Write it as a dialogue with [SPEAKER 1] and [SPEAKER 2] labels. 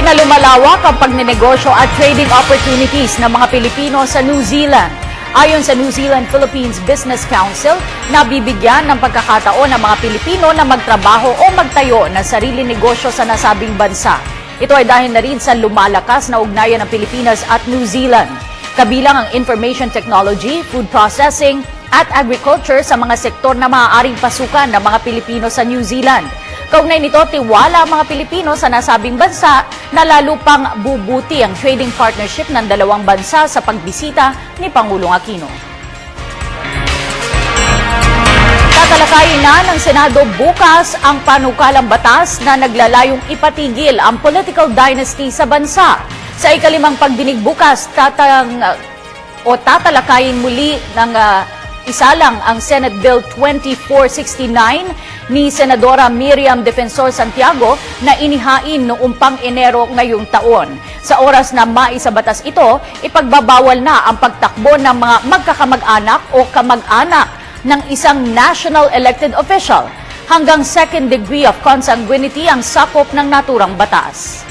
[SPEAKER 1] Patuloy na lumalawak ang pagninegosyo at trading opportunities ng mga Pilipino sa New Zealand. Ayon sa New Zealand Philippines Business Council, nabibigyan ng pagkakataon ng mga Pilipino na magtrabaho o magtayo ng sarili negosyo sa nasabing bansa. Ito ay dahil na rin sa lumalakas na ugnayan ng Pilipinas at New Zealand. Kabilang ang information technology, food processing, at agriculture sa mga sektor na maaaring pasukan ng mga Pilipino sa New Zealand. Kaugnay nito, tiwala ang mga Pilipino sa nasabing bansa na lalo pang bubuti ang trading partnership ng dalawang bansa sa pagbisita ni Pangulong Aquino. Tatalakayin na ng Senado bukas ang panukalang batas na naglalayong ipatigil ang political dynasty sa bansa. Sa ikalimang pagdinig bukas, tatang, o tatalakayin muli ng ah, isa lang ang Senate Bill 2469 ni Senadora Miriam Defensor Santiago na inihain noong pang Enero ngayong taon. Sa oras na maisabatas ito, ipagbabawal na ang pagtakbo ng mga magkakamag-anak o kamag-anak ng isang national elected official. Hanggang second degree of consanguinity ang sakop ng naturang batas.